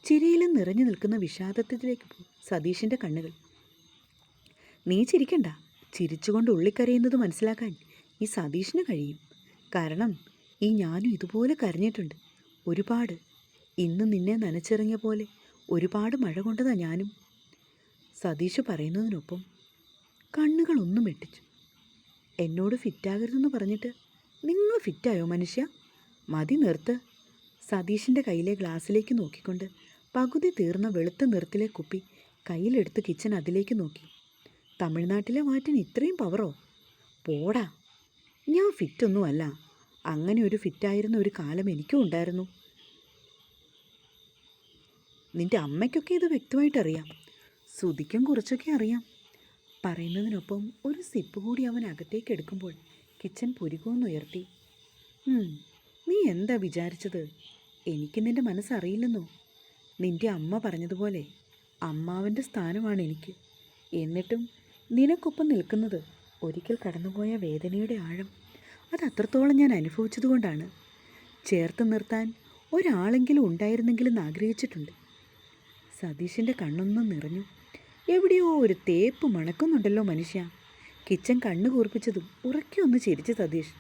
ചിരിയിലും നിറഞ്ഞു നിൽക്കുന്ന വിഷാദത്തിലേക്ക് സതീഷിന്റെ കണ്ണുകൾ. നീ ചിരിക്കണ്ട. ചിരിച്ചുകൊണ്ട് ഉള്ളിക്കരയുന്നത് മനസ്സിലാക്കാൻ ഈ സതീഷിന് കഴിയും. കാരണം ഈ ഞാനും ഇതുപോലെ കരഞ്ഞിട്ടുണ്ട്. ഒരുപാട്. ഇന്ന് നിന്നെ നനച്ചിറങ്ങിയ പോലെ ഒരുപാട് മഴ കൊണ്ടതാ ഞാനും. സതീഷ് പറയുന്നതിനൊപ്പം കണ്ണുകളൊന്നും വെട്ടിച്ചു. എന്നോട് ഫിറ്റാകരുതെന്ന് പറഞ്ഞിട്ട് നിങ്ങൾ ഫിറ്റായോ മനുഷ്യ? മതി നിർത്ത്. സതീഷിന്റെ കയ്യിലെ ഗ്ലാസ്സിലേക്ക് നോക്കിക്കൊണ്ട് പകുതി തീർന്ന വെളുത്ത നിറത്തിലെ കുപ്പി കയ്യിലെടുത്ത് കിച്ചൻ അതിലേക്ക് നോക്കി. തമിഴ്നാട്ടിലെ മാറ്റിന് ഇത്രയും പവറോ? പോടാ. ഞാൻ ഫിറ്റൊന്നുമല്ല. അങ്ങനെ ഒരു ഫിറ്റായിരുന്ന ഒരു കാലം എനിക്കും ഉണ്ടായിരുന്നു. നിന്റെ അമ്മയ്ക്കൊക്കെ ഇത് വ്യക്തമായിട്ട് അറിയാം ശ്രുതിക്കും കുറച്ചൊക്കെ അറിയാം. പറയുന്നതിനൊപ്പം ഒരു സിപ്പ് കൂടി അവൻ അകത്തേക്ക് എടുക്കുമ്പോൾ കിച്ചൻ പുരുകോന്നുയർത്തി "ഉം, നീ എന്താ വിചാരിച്ചത്? എനിക്ക് നിന്റെ മനസ്സറിയില്ലെന്നോ? നിന്റെ അമ്മ പറഞ്ഞതുപോലെ അമ്മാവന്റെ സ്ഥാനമാണ് എനിക്ക്. എന്നിട്ടും നിനക്കൊപ്പം നിൽക്കുന്നത് ഒരിക്കൽ കടന്നുപോയ വേദനയുടെ ആഴം അത് അത്രത്തോളം ഞാൻ അനുഭവിച്ചതുകൊണ്ടാണ്. ചേർത്ത് നിർത്താൻ ഒരാളെങ്കിലും ഉണ്ടായിരുന്നെങ്കിലും ആഗ്രഹിച്ചിട്ടുണ്ട്. സതീഷിന്റെ കണ്ണൊന്നും നിറഞ്ഞു. എവിടെയോ ഒരു തേപ്പ് മണക്കുന്നുണ്ടല്ലോ മനുഷ്യ. കിച്ചൻ കണ്ണു കൂർപ്പിച്ചതും ഉറക്കി ഒന്ന് ചിരിച്ചു സതീഷ്.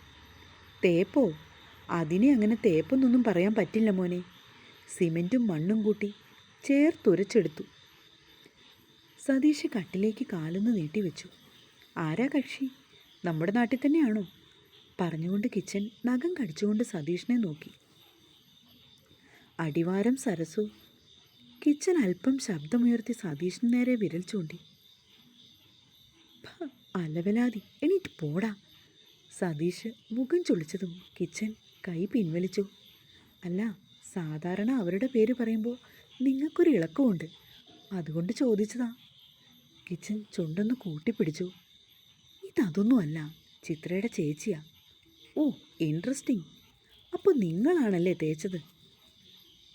തേപ്പോ? അതിനെ അങ്ങനെ തേപ്പെന്നൊന്നും പറയാൻ പറ്റില്ല മോനെ. സിമെന്റും മണ്ണും കൂട്ടി ചേർത്തുരച്ചെടുത്തു. സതീഷ് കട്ടിലേക്ക് കാലൊന്ന് നീട്ടിവെച്ചു ആരാ കക്ഷി? നമ്മുടെ നാട്ടിൽ തന്നെയാണോ? പറഞ്ഞുകൊണ്ട് കിച്ചൻ നഖം കടിച്ചുകൊണ്ട് സതീഷിനെ നോക്കി. അടിവാരം സരസു കിച്ചൻ അല്പം ശബ്ദമുയർത്തി സതീഷിന് നേരെ വിരൽ ചൂണ്ടി. "ഭ, അലവലാതി എണീറ്റ് പോടാ. സതീഷ് മുഖം ചൊളിച്ചതും കിച്ചൻ കൈ പിൻവലിച്ചു. അല്ല സാധാരണ അവരുടെ പേര് പറയുമ്പോൾ നിങ്ങൾക്കൊരു ഇളക്കമുണ്ട് അതുകൊണ്ട് ചോദിച്ചതാ. കിച്ചൻ ചുണ്ടൊന്ന് കൂട്ടിപ്പിടിച്ചു. ഇതതൊന്നുമല്ല ചിത്രയുടെ ചേച്ചിയാ. ഓ ഇൻട്രസ്റ്റിംഗ്. അപ്പോൾ നിങ്ങളാണല്ലേ തേച്ചത്?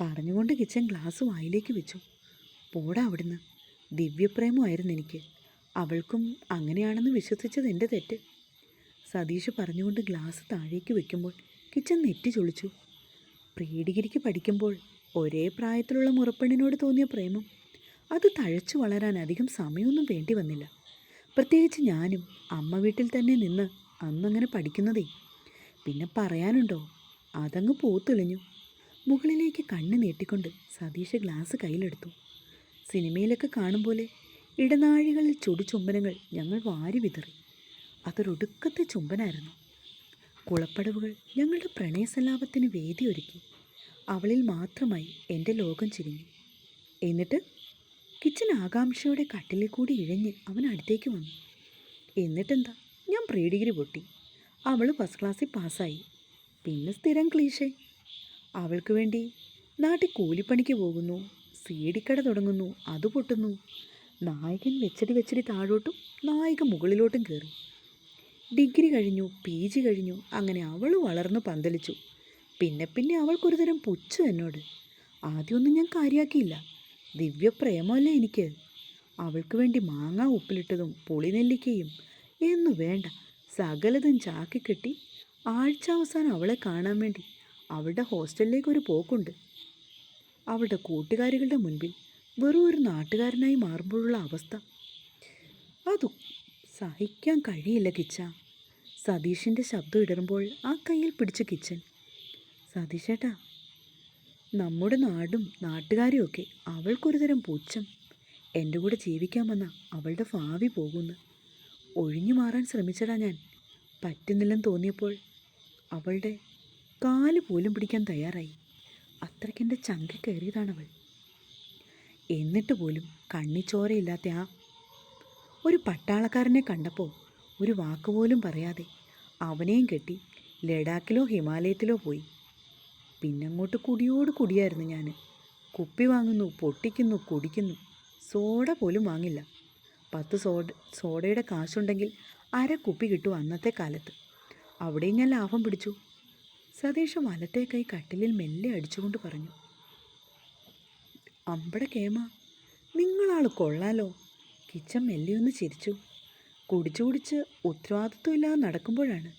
പറഞ്ഞുകൊണ്ട് കിച്ചൻ ഗ്ലാസ് വായിലേക്ക് വെച്ചു. പോടാ അവിടുന്ന്. ദിവ്യപ്രേമമായിരുന്നു എനിക്ക്. അവൾക്കും അങ്ങനെയാണെന്ന് വിശ്വസിച്ചത് എന്റെ തെറ്റ്. സതീഷ് പറഞ്ഞുകൊണ്ട് ഗ്ലാസ് താഴേക്ക് വെക്കുമ്പോൾ കിച്ചൻ നെറ്റി ചൊളിച്ചു. പ്രീ ഡിഗ്രിക്ക് പഠിക്കുമ്പോൾ ഒരേ പ്രായത്തിലുള്ള മുറപ്പെണ്ണിനോട് തോന്നിയ പ്രേമം. അത് തഴച്ചു വളരാൻ അധികം സമയമൊന്നും വേണ്ടി വന്നില്ല. പ്രത്യേകിച്ച് ഞാനും അമ്മ വീട്ടിൽ തന്നെ നിന്ന് അന്നങ്ങനെ പഠിക്കുന്നതേ. പിന്നെ പറയാനുണ്ടോ? അതങ്ങ് പൂത്തെളിഞ്ഞു. മുകളിലേക്ക് കണ്ണ് നീട്ടിക്കൊണ്ട് സതീഷ് ഗ്ലാസ് കയ്യിലെടുത്തു. സിനിമയിലൊക്കെ കാണും പോലെ ഇടനാഴികളിൽ ചുടുചുംബനങ്ങൾ ഞങ്ങൾ വാരി വിതറി. അതൊരൊടുക്കത്തെ ചുംബനായിരുന്നു. കുളപ്പടവുകൾ ഞങ്ങളുടെ പ്രണയസലാപത്തിന് വേദി ഒരുക്കി അവളിൽ മാത്രമായി എന്റെ ലോകം ചിരിഞ്ഞു എന്നിട്ട് കിച്ചൻ ആകാംക്ഷയുടെ കട്ടിലിൽ കൂടി ഇഴഞ്ഞ് അവൻ അടുത്തേക്ക് വന്നു. എന്നിട്ടെന്താ? ഞാൻ പ്രീ ഡിഗ്രി പൊട്ടി. അവൾ ഫസ്റ്റ് ക്ലാസ്സിൽ പാസ്സായി. പിന്നെ സ്ഥിരം ക്ലീശേ. അവൾക്ക് വേണ്ടി നാട്ടിൽ കൂലിപ്പണിക്ക് പോകുന്നു സീഡിക്കട തുടങ്ങുന്നു അത് പൊട്ടുന്നു. നായകൻ വെച്ചടി വെച്ചടി താഴോട്ടും നായിക മുകളിലോട്ടും കയറി ഡിഗ്രി കഴിഞ്ഞു പി ജി കഴിഞ്ഞു അങ്ങനെ അവൾ വളർന്നു പന്തലിച്ചു. പിന്നെ പിന്നെ അവൾക്കൊരു തരം പുച്ഛം എന്നോട്. ആദ്യമൊന്നും ഞാൻ കാര്യമാക്കിയില്ല ദിവ്യപ്രേമമല്ലേ എനിക്ക്. അവൾക്ക് വേണ്ടി മാങ്ങ ഉപ്പിലിട്ടതും പുളിനെല്ലിക്കയും എന്നു വേണ്ട സകലതും ചാക്കി കെട്ടി ആഴ്ച അവസാനം അവളെ കാണാൻ വേണ്ടി അവളുടെ ഹോസ്റ്റലിലേക്ക് ഒരു പോക്കുണ്ട്. അവളുടെ കൂട്ടുകാരികളുടെ മുൻപിൽ വെറും ഒരു നാട്ടുകാരനായി മാറുമ്പോഴുള്ള അവസ്ഥ. അതു സഹിക്കാൻ കഴിയില്ല കിച്ച. സതീഷിന്റെ ശബ്ദം ഇടറുമ്പോൾ ആ കയ്യിൽ പിടിച്ച കിച്ചൻ സതീഷേട്ടാ നമ്മുടെ നാടും നാട്ടുകാരും ഒക്കെ അവൾക്കൊരു തരം പുച്ഛം. എന്റെ കൂടെ ജീവിക്കാൻ വന്ന അവളുടെ ഭാവി പോകുന്നു. ഒഴിഞ്ഞു മാറാൻ ശ്രമിച്ചടാ ഞാൻ. പറ്റുന്നില്ലെന്ന് തോന്നിയപ്പോൾ അവളുടെ കാൽ പോലും പിടിക്കാൻ തയ്യാറായി. അത്രയ്ക്കെന്റെ ചങ്ക കയറിയതാണവൾ. എന്നിട്ട് പോലും കണ്ണിച്ചോരയില്ലാത്ത ആ ഒരു പട്ടാളക്കാരനെ കണ്ടപ്പോൾ ഒരു വാക്കുപോലും പറയാതെ അവനെയും കെട്ടി ലഡാക്കിലോ ഹിമാലയത്തിലോ പോയി. പിന്നങ്ങോട്ട് കുടിയോട് കുടിയായിരുന്നു ഞാൻ കുപ്പി വാങ്ങുന്നു പൊട്ടിക്കുന്നു കുടിക്കുന്നു. സോഡ പോലും വാങ്ങില്ല. പത്ത് സോഡ സോഡയുടെ കാശുണ്ടെങ്കിൽ അര കുപ്പി കിട്ടും അന്നത്തെ കാലത്ത്. അവിടെയും ഞാൻ ലാഭം പിടിച്ചു. സതീഷ് വലത്തെ കൈ കട്ടിലിൽ മെല്ലെ അടിച്ചുകൊണ്ട് പറഞ്ഞു അമ്പട കേമ നിങ്ങളാൾ കൊള്ളാലോ. കിച്ചൻ മെല്ലെയൊന്ന് ചിരിച്ചു. കുടിച്ചു കുടിച്ച് ഉത്തരവാദിത്വമില്ലാതെ നടക്കുമ്പോഴാണ്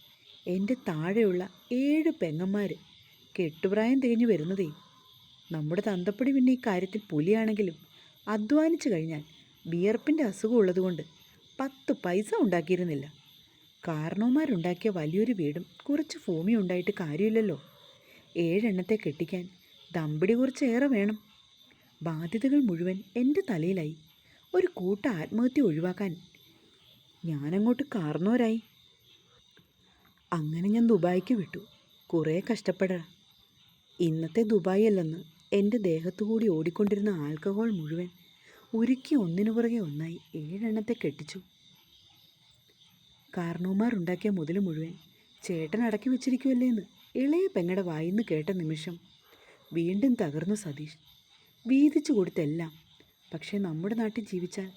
എന്റെ താഴെയുള്ള ഏഴ് പെങ്ങന്മാർ കെട്ടുപ്രായം തികഞ്ഞു വരുന്നതേ. നമ്മുടെ തന്തപ്പടി പിന്നെ ഈ കാര്യത്തിൽ പുലിയാണെങ്കിലും അധ്വാനിച്ചു കഴിഞ്ഞാൽ വിയർപ്പിന്റെ അസുഖം ഉള്ളതുകൊണ്ട് പത്ത് പൈസ ഉണ്ടാക്കിയിരുന്നില്ല. കാരണവന്മാരുണ്ടാക്കിയ വലിയൊരു വീടും കുറച്ച് ഭൂമി ഉണ്ടായിട്ട് കാര്യമില്ലല്ലോ. ഏഴെണ്ണത്തെ കെട്ടിക്കാൻ ദമ്പടി കുറച്ചേറെ വേണം. ബാധ്യതകൾ മുഴുവൻ എന്റെ തലയിലായി. ഒരു കൂട്ട ആത്മഹത്യ ഒഴിവാക്കാൻ ഞാനങ്ങോട്ട് കാർന്നോരായി. അങ്ങനെ ഞാൻ ദുബായിക്ക് വിട്ടു. കുറേ കഷ്ടപ്പെടാ. ഇന്നത്തെ ദുബായ് അല്ലെന്ന് എന്റെ ദേഹത്തു കൂടി ഓടിക്കൊണ്ടിരുന്ന ആൽക്കഹോൾ മുഴുവൻ ഉരുക്കി ഒന്നിനു പുറകെ ഒന്നായി ഏഴെണ്ണത്തെ കെട്ടിച്ചു. കാരണവന്മാർ ഉണ്ടാക്കിയ മുതൽ മുഴുവൻ ചേട്ടൻ അടക്കി വെച്ചിരിക്കുമല്ലേ എന്ന് ഇളയ പെങ്ങടെ വായിന്ന് കേട്ട നിമിഷം വീണ്ടും തകർന്നു സതീഷ്. വീതിച്ചു കൊടുത്തെല്ലാം പക്ഷേ നമ്മുടെ നാട്ടിൽ ജീവിച്ചാൽ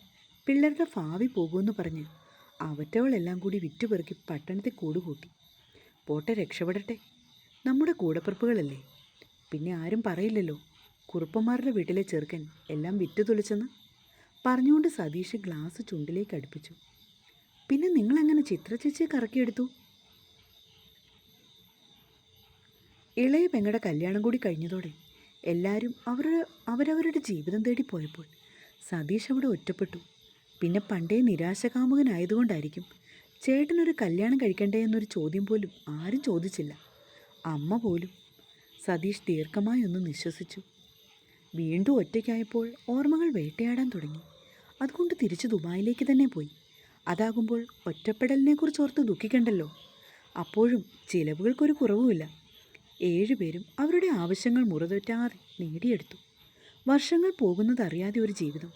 പിള്ളേരുടെ ഭാവി പോകുമെന്ന് പറഞ്ഞ് അവറ്റവളെല്ലാം കൂടി വിറ്റുപെറുക്കി പട്ടണത്തിൽ കൂടുകൂട്ടി. പോട്ടെ രക്ഷപ്പെടട്ടെ. നമ്മുടെ കൂടപ്പിറപ്പുകളല്ലേ? പിന്നെ ആരും പറയില്ലല്ലോ കുറുപ്പന്മാരുടെ വീട്ടിലെ ചെറുക്കൻ എല്ലാം വിറ്റു തുളിച്ചെന്ന് പറഞ്ഞുകൊണ്ട് സതീഷ് ഗ്ലാസ് ചുണ്ടിലേക്ക് അടുപ്പിച്ചു. പിന്നെ നിങ്ങളെങ്ങനെ ചിത്ര ചേച്ചിയെ കറക്കിയെടുത്തു? ഇളയ പെങ്ങടെ കല്യാണം കൂടി കഴിഞ്ഞതോടെ എല്ലാവരും അവരുടെ അവരവരുടെ ജീവിതം തേടി പോയപ്പോൾ സതീഷ് അവിടെ ഒറ്റപ്പെട്ടു. പിന്നെ പണ്ടേ നിരാശകാമുകനായതുകൊണ്ടായിരിക്കും ചേട്ടനൊരു കല്യാണം കഴിക്കണ്ടേ എന്നൊരു ചോദ്യം പോലും ആരും ചോദിച്ചില്ല. അമ്മ പോലും സതീഷ് ദീർഘമായി ഒന്ന് നിശ്വസിച്ചു. വീണ്ടും ഒറ്റയ്ക്കായപ്പോൾ ഓർമ്മകൾ വേട്ടയാടാൻ തുടങ്ങി. അതുകൊണ്ട് തിരിച്ച് ദുബായിലേക്ക് തന്നെ പോയി. അതാകുമ്പോൾ ഒറ്റപ്പെടലിനെക്കുറിച്ച് ഓർത്ത് ദുഃഖിക്കണ്ടല്ലോ. അപ്പോഴും ചിലവുകൾക്കൊരു കുറവുമില്ല. ഏഴുപേരും അവരുടെ ആവശ്യങ്ങൾ മുറതൊറ്റാതെ നേടിയെടുത്തു. വർഷങ്ങൾ പോകുന്നതറിയാതെ ഒരു ജീവിതം.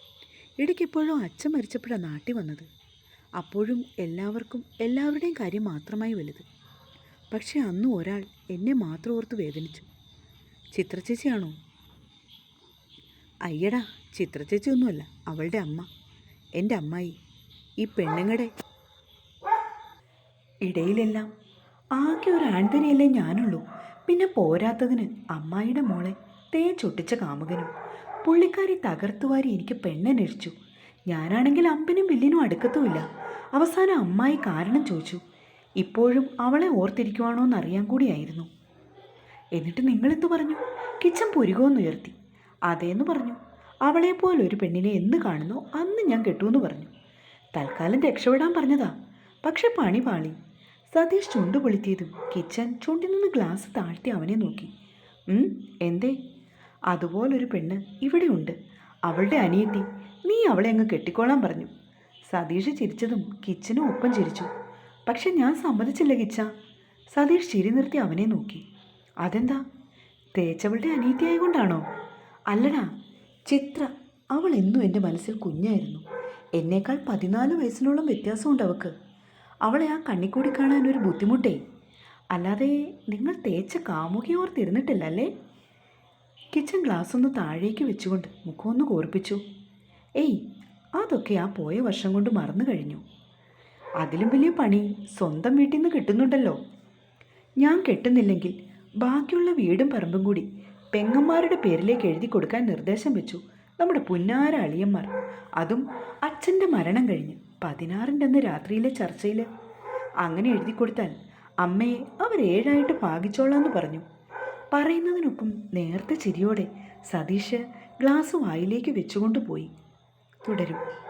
ഇടയ്ക്കെപ്പോഴോ അച്ഛൻ മരിച്ചപ്പോഴാണ് നാട്ടി വന്നത്. അപ്പോഴും എല്ലാവർക്കും എല്ലാവരുടെയും കാര്യം മാത്രമായി വലുത്. പക്ഷേ അന്ന് ഒരാൾ എന്നെ മാത്രം ഓർത്ത് വേദനിച്ചു. ചിത്രചേച്ചിയാണോ അയ്യടാ ചിത്രചേച്ചിയൊന്നുമല്ല അവളുടെ അമ്മ. എന്റെ അമ്മായി. ഈ പെണ്ണുങ്ങളുടെ ഇടയിലെല്ലാം ആകെ ഒരു ആൺതരിയല്ലേ ഞാനുള്ളൂ. പിന്നെ പോരാത്തതിന് അമ്മായിയുടെ മോളെ തേ ചൊട്ടിച്ച കാമുകനും പുള്ളിക്കാരി തകർത്തുവാരി എനിക്ക് പെണ്ണനഴിച്ചു ഞാനാണെങ്കിൽ അമ്പിനും വില്ലിനും അടുക്കത്തുമില്ല. അവസാനം അമ്മായി കാരണം ചോദിച്ചു. ഇപ്പോഴും അവളെ ഓർത്തിരിക്കുവാണോ എന്നറിയാൻ കൂടിയായിരുന്നു. എന്നിട്ട് നിങ്ങളെന്തു പറഞ്ഞു? കിച്ചൻ പുരുകോന്നുയർത്തി. അതേന്ന് പറഞ്ഞു. അവളെപ്പോലൊരു പെണ്ണിനെ എന്ന് കാണുന്നു അന്ന് ഞാൻ കെട്ടുമെന്ന് പറഞ്ഞു. തൽക്കാലം രക്ഷപ്പെടാൻ പറഞ്ഞതാ. പക്ഷെ പണി പാളി. സതീഷ് ചുണ്ട് പൊളിത്തിയതും കിച്ചൻ ചുണ്ടിൽ നിന്ന് ഗ്ലാസ് താഴ്ത്തി അവനെ നോക്കി. "ഉം, എന്തേ? അതുപോലൊരു പെണ്ണ് ഇവിടെയുണ്ട് അവളുടെ അനിയത്തി. നീ അവളെ അങ്ങ് കെട്ടിക്കോളാൻ പറഞ്ഞു. സതീഷ് ചിരിച്ചതും കിച്ചനും ഒപ്പം ചിരിച്ചു. പക്ഷെ ഞാൻ സമ്മതിച്ചില്ല കിച്ച. സതീഷ് ചിരി നിർത്തി അവനെ നോക്കി. അതെന്താ? തേച്ചവളുടെ അനീതിയായതുകൊണ്ടാണോ അല്ലടാ ചിത്ര അവൾ എന്നും എന്റെ മനസ്സിൽ കുഞ്ഞായിരുന്നു. എന്നേക്കാൾ പതിനാല് വയസ്സിനോളം വ്യത്യാസമുണ്ട് അവൾക്ക് അവളെ ആ കണ്ണിക്കൂടി കാണാൻ ഒരു ബുദ്ധിമുട്ടേ. അല്ലാതെ നിങ്ങൾ തേച്ച കാമുകിയോർത്തിരുന്നിട്ടില്ല അല്ലേ? കിച്ചൺ ഗ്ലാസ് ഒന്ന് താഴേക്ക് വെച്ചുകൊണ്ട് മുഖമൊന്ന് കോർപ്പിച്ചു. ഏയ് അതൊക്കെ ആ പോയ വർഷം കൊണ്ട് മറന്നു കഴിഞ്ഞു. അതിലും വലിയ പണി സ്വന്തം വീട്ടിൽ നിന്ന് കിട്ടുന്നുണ്ടല്ലോ. ഞാൻ കെട്ടുന്നില്ലെങ്കിൽ ബാക്കിയുള്ള വീടും പറമ്പും കൂടി പെങ്ങന്മാരുടെ പേരിലേക്ക് എഴുതി കൊടുക്കാൻ നിർദ്ദേശം വെച്ചു. നമ്മുടെ പുന്നാര അളിയന്മാർ. അതും അച്ഛന്റെ മരണം കഴിഞ്ഞ് പതിനാറിന്റെ അന്ന് രാത്രിയിലെ ചർച്ചയിൽ അങ്ങനെ എഴുതി കൊടുത്താൽ അമ്മയെ അവർ ഏഴായിട്ട് പാകിച്ചോളാമെന്ന് പറഞ്ഞു. പറയുന്നതിനൊപ്പം നേർത്ത ചിരിയോടെ സതീഷ് ഗ്ലാസ് വായിലേക്ക് വെച്ചുകൊണ്ട് പോയി. തുടരും.